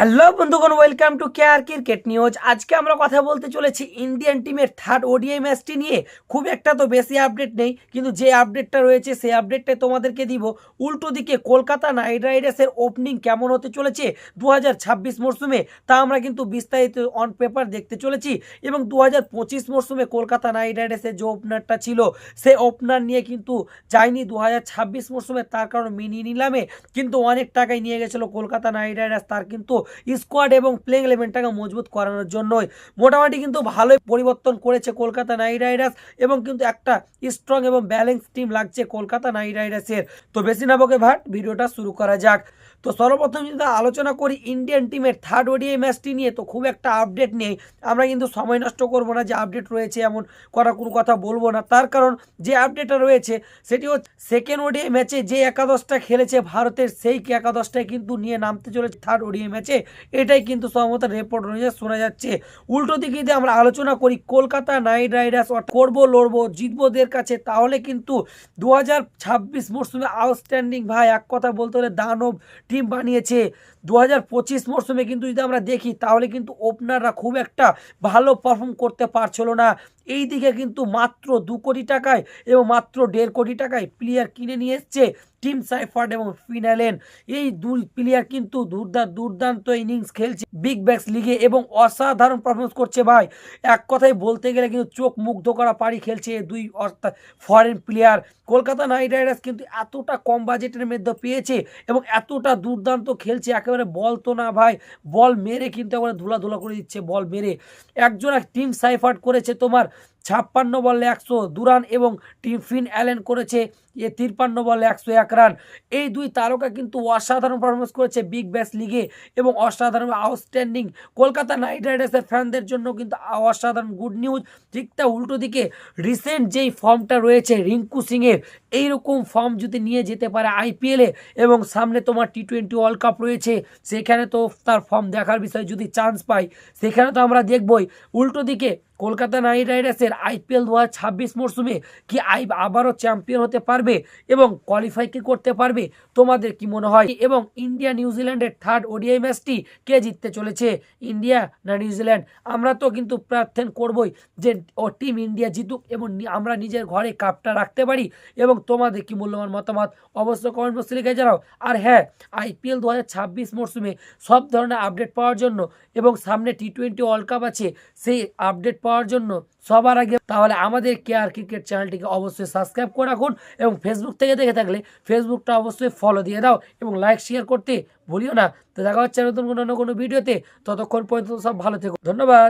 Hello বন্ধুগণ, welcome to Care Cricket News. আজকে আমরা কথা বলতে চলেছি ইন্ডিয়ান টিমের থার্ড ওডিআই ম্যাচটি নিয়ে। খুব একটা তো বেশি আপডেট নেই, কিন্তু যে আপডেটটা রয়েছে সেই আপডেটটা তোমাদেরকে দিব। উল্টো দিকে কলকাতা নাইট রাইডার্সের ওপেনিং কেমন হতে চলেছে দু হাজার ছাব্বিশ মরশুমে তা আমরা কিন্তু বিস্তারিত অন পেপার দেখতে চলেছি। এবং দু হাজার পঁচিশ মরশুমে কলকাতা নাইট রাইডার্সের যে ওপেনারটা ছিল সে ওপেনার নিয়ে কিন্তু যায়নি দু হাজার ছাব্বিশ মরশুমে তার কারণ মিনি নিলামে। কিন্তু অনেক টাকায় নিয়ে গেছিল কলকাতা নাইট রাইডার্স, তার কিন্তু স্কোয়াড এবং প্লেইং ইলেভেনটাকে মজবুত করানোর জন্যই। মোটামুটি কিন্তু ভালোই পরিবর্তন করেছে কলকাতা নাইট রাইডার্স এবং কিন্তু একটা স্ট্রং এবং ব্যালেন্স টিম লাগছে কলকাতা নাইট রাইডার্সের। তো বেশি না বকে ভাট, ভিডিওটা শুরু করা যাক। তো সর্বপ্রথম যদি আলোচনা করি ইন্ডিয়ান টিমের থার্ড ওডিআই ম্যাচটি নিয়ে, তো খুব একটা আপডেট নেই। আমরা কিন্তু সময় নষ্ট করব না, যে আপডেট রয়েছে এমন করা কোনো কথা বলব না। তার কারণ যে আপডেটটা রয়েছে, সেটি হচ্ছে সেকেন্ড ওডিআই ম্যাচে যে একাদশটা খেলেছে ভারতের, সেই একাদশটাই কিন্তু নিয়ে নামতে চলেছে থার্ড ওডিআই ম্যাচে এটাই কিন্তু সম্ভবত রেপোর্ট অনুযায়ী শোনা যাচ্ছে। উল্টো দিকে যদি আমরা আলোচনা করি, কলকাতা নাইট রাইডার্স করব, লড়বো জিতবোদের কাছে, তাহলে কিন্তু দু হাজার ছাব্বিশ মরশুমে আউটস্ট্যান্ডিং ভাই, এক কথা বলতে হলে দানব টিম বানিয়েছে। দু হাজার পঁচিশ মরশুমে কিন্তু যদি আমরা দেখি, তাহলে কিন্তু ওপেনাররা খুব একটা ভালো পারফর্ম করতে পারছিল না। এই দিকে কিন্তু মাত্র দু কোটি টাকায় এবং মাত্র দেড় কোটি টাকায় প্লেয়ার কিনে নিয়ে এসছে টিম সাইফার্ড এবং ফিনালেন এই দুই প্লেয়ার কিন্তু দুর্দান্ত দুর্দান্ত ইনিংস খেলছে বিগ ব্যাক্স লিগে এবং অসাধারণ পারফরমেন্স করছে ভাই। এক কথায় বলতে গেলে কিন্তু চোখ মুগ্ধ করা পারি খেলছে দুই foreign player Kolkata Knight Riders কিন্তু এতটা কম বাজেটের মধ্যে পেয়েছে এবং এতটা দুর্দান্ত খেলছে, একেবারে বল তো না ভাই। বল মেরে কিন্তু একেবারে ধুলা ধুলা করে দিচ্ছে, বল মেরে। একজন এক টিম সাইফার্ড করেছে তোমার ছাপ্পান্ন বলে একশো দুরান এবং টিম ফিন অ্যালেন করেছে এ তিপ্পান্ন বলে একশো এক রান। এই দুই তারকা কিন্তু অসাধারণ পারফরমেন্স করেছে বিগ ব্যাশ লিগে এবং অসাধারণ আউটস্ট্যান্ডিং কলকাতা নাইট রাইডার্সের ফ্যানদের জন্য কিন্তু অসাধারণ গুড নিউজ ঠিকটা উল্টো দিকে রিসেন্ট যেই ফর্মটা রয়েছে রিঙ্কু সিংয়ের এইরকম ফর্ম যদি নিয়ে যেতে পারে আইপিএলে এবং সামনে তোমার টি টোয়েন্টি ওয়ার্ল্ড কাপ রয়েছে, সেখানে তো তার ফর্ম দেখার বিষয়ে যদি চান্স পাই সেখানে তো আমরা দেখবই। উল্টো দিকে কলকাতা নাইট রাইডার্সের আইপিএল দু হাজার ছাব্বিশ মরশুমে কি আই আবারও চ্যাম্পিয়ন হতে পারবে এবং কোয়ালিফাই কি করতে পারবে? তোমাদের কি মনে হয়? এবং ইন্ডিয়া নিউজিল্যান্ডের থার্ড ওডিআই ম্যাচটি কে জিততে চলেছে? ইন্ডিয়া না নিউজিল্যান্ড আমরা তো কিন্তু প্রার্থনা করবই যে ও টিম ইন্ডিয়া জিতুক এবং আমরা নিজের ঘরে কাপটা রাখতে পারি। এবং তোমাদের কি মূল্যবান মতামত অবশ্যই কমেন্ট বক্সে লিখে জানাও। আর হ্যাঁ আইপিএল দু হাজার ছাব্বিশ মরশুমে সব ধরনের আপডেট পাওয়ার জন্য এবং সামনে টি টোয়েন্টি ওয়ার্ল্ড কাপ আছে, সেই আপডেট পাওয়ার জন্য সবার আগে তাহলে আমাদের কেয়ার ক্রিকেট চ্যানেলটিকে অবশ্যই সাবস্ক্রাইব করে রাখুন এবং ফেসবুক থেকে দেখে থাকলে ফেসবুকটা অবশ্যই ফলো দিয়ে দাও এবং লাইক শেয়ার করতে ভুলিও না। তো দেখা হচ্ছে নতুন কোনো কোনো ভিডিওতে ততক্ষণ পর্যন্ত সব ভালো থেকো। ধন্যবাদ।